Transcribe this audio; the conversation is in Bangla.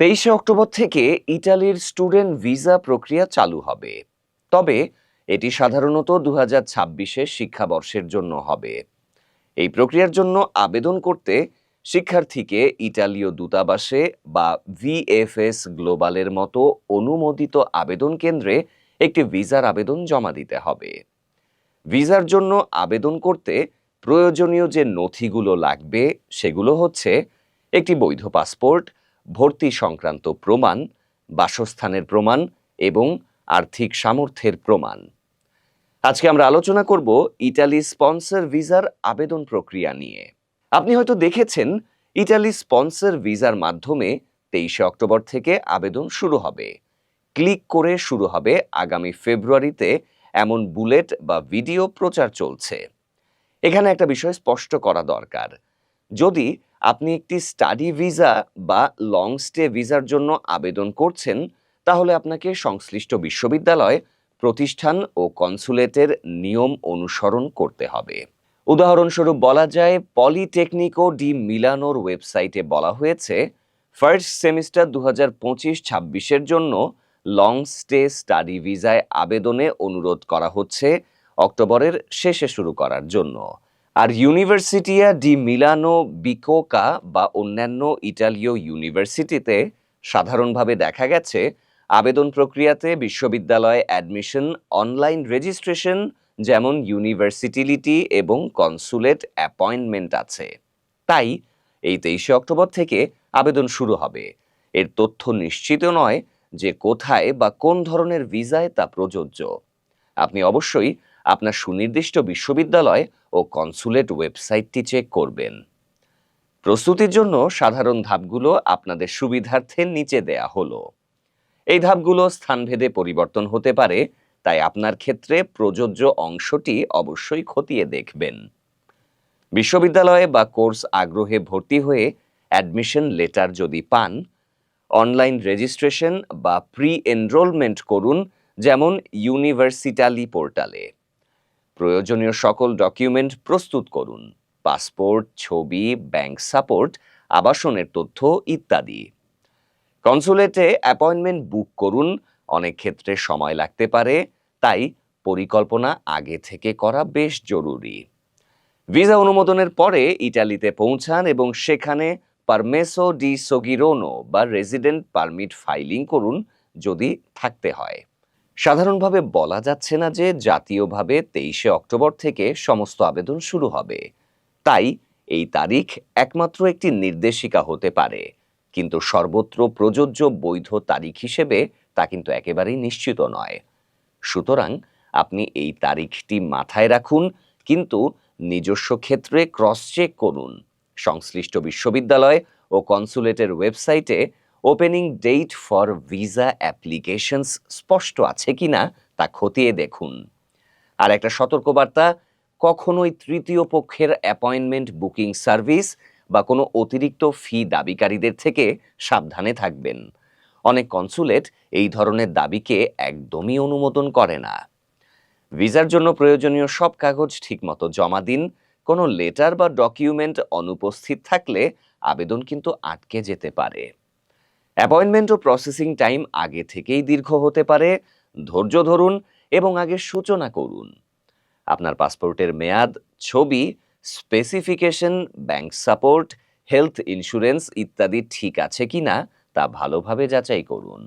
তেইশে অক্টোবর থেকে ইটালির স্টুডেন্ট ভিসা প্রক্রিয়া চালু হবে। তবে এটি সাধারণত দু হাজার শিক্ষাবর্ষের জন্য হবে। এই প্রক্রিয়ার জন্য আবেদন করতে শিক্ষার্থীকে ইটালীয় দূতাবাসে বা ভিএফএস গ্লোবালের মতো অনুমোদিত আবেদন কেন্দ্রে একটি ভিসার আবেদন জমা দিতে হবে। ভিসার জন্য আবেদন করতে প্রয়োজনীয় যে নথিগুলো লাগবে সেগুলো হচ্ছে একটি বৈধ পাসপোর্ট ভর্তি সংক্রান্ত প্রমাণ, বাসস্থানের প্রমাণ এবং আর্থিক সামর্থ্যের প্রমাণ। আজকে আমরা আলোচনা করব ইটালি স্পন্সর ভিসার আবেদন প্রক্রিয়া নিয়ে। আপনি হয়তো দেখেছেন, ইটালি স্পন্সর ভিসার মাধ্যমে তেইশে অক্টোবর থেকে আবেদন শুরু হবে। ক্লিক করে শুরু হবে আগামী ফেব্রুয়ারিতে এমন বুলেট বা ভিডিও প্রচার চলছে। এখানে একটা বিষয় স্পষ্ট করা দরকার। যদি আপনি একটি স্টাডি ভিসা বা লং স্টে ভিসার জন্য আবেদন করছেন, তাহলে আপনাকে সংশ্লিষ্ট বিশ্ববিদ্যালয়, প্রতিষ্ঠান ও কনসুলেটের নিয়ম অনুসরণ করতে হবে। উদাহরণস্বরূপ বলা যায়, পলিটেকনিকো ডি মিলানোর ওয়েবসাইটে বলা হয়েছে, ফার্স্ট সেমিস্টার দু হাজার পঁচিশ ছাব্বিশের জন্য লং স্টে স্টাডি ভিসায় আবেদনে অনুরোধ করা হচ্ছে, অক্টোবরের শেষে শুরু করার জন্য। আর ইউনিভার্সিটিয়া ডি মিলানো বিকোকা বা অন্যান্য ইটালীয় ইউনিভার্সিটিতে সাধারণভাবে দেখা গেছে, আবেদন প্রক্রিয়াতে বিশ্ববিদ্যালয়ে অ্যাডমিশন অনলাইন রেজিস্ট্রেশন যেমন ইউনিভার্সিটিলিটি এবং কনসুলেট অ্যাপয়েন্টমেন্ট আছে। তাই এই তেইশে অক্টোবর থেকে আবেদন শুরু হবে। এর তথ্য নিশ্চিত নয় যে কোথায় বা কোন ধরনের ভিসায় তা প্রযোজ্য। আপনি অবশ্যই আপনার সুনির্দিষ্ট বিশ্ববিদ্যালয় ও কনসুলেট ওয়েবসাইটটি চেক করবেন। প্রস্তুতির জন্য সাধারণ ধাপগুলো আপনাদের সুবিধার্থে নিচে দেয়া হলো। এই ধাপগুলো স্থানভেদে পরিবর্তন হতে পারে, তাই আপনার ক্ষেত্রে প্রযোজ্য অংশটি অবশ্যই খতিয়ে দেখবেন। বিশ্ববিদ্যালয়ে বা কোর্স আগ্রহে ভর্তি হয়ে অ্যাডমিশন লেটার যদি পান, অনলাইন রেজিস্ট্রেশন বা প্রি এনরোলমেন্ট করুন, যেমন ইউনিভার্সিটালি পোর্টালে। প্রয়োজনীয় সকল ডকুমেন্ট প্রস্তুত করুন। পাসপোর্ট, ছবি, ব্যাংক সাপোর্ট, আবাসনের তথ্য ইত্যাদি। কনসুলেটে অ্যাপয়েন্টমেন্ট বুক করুন। অনেক ক্ষেত্রে সময় লাগতে পারে, তাই পরিকল্পনা আগে থেকে করা বেশ জরুরি। ভিসা অনুমোদনের পরে ইটালিতে পৌঁছান এবং সেখানে পারমেসো ডি সোগিরোনো বা রেজিডেন্ট পারমিট ফাইলিং করুন যদি থাকতে হয়। সাধারণভাবে বলা যাচ্ছে না যে জাতীয়ভাবে তেইশে অক্টোবর থেকে সমস্ত আবেদন শুরু হবে। তাই এই তারিখ একমাত্র একটি নির্দেশিকা হতে পারে। কিন্তু সর্বত্র প্রযোজ্য বৈধ তারিখ হিসেবে তা কিন্তু একেবারেই নিশ্চিত নয়। সুতরাং আপনি এই তারিখটি মাথায় রাখুন, কিন্তু নিজস্ব ক্ষেত্রে ক্রস চেক করুন। সংশ্লিষ্ট বিশ্ববিদ্যালয় ও কনসুলেটের ওয়েবসাইটে opening date for visa applications স্পষ্ট আছে কিনা তা খতিয়ে দেখুন। আর একটা সতর্কবার্তা, কখনোই তৃতীয় পক্ষের অ্যাপয়েন্টমেন্ট বুকিং সার্ভিস বা কোনো অতিরিক্ত ফি দাবিকারীদের থেকে সাবধানে থাকবেন। অনেক কনসুলেট এই ধরনের দাবিকে একদমই অনুমোদন করে না। ভিসার জন্য প্রয়োজনীয় সব কাগজ ঠিকমতো জমা দিন, কোনো লেটার বা ডকুমেন্ট অনুপস্থিত থাকলে আবেদন কিন্তু আটকে যেতে পারে। অ্যাপয়েন্টমেন্ট ও প্রসেসিং টাইম আগে থেকেই দীর্ঘ হতে পারে, ধৈর্য ধরুন এবং আগে সূচনা করুন। আপনার পাসপোর্টের মেয়াদ, ছবি specification bank support health insurance ইত্যাদি ঠিক আছে কি না তা ভালোভাবে যাচাই করুন।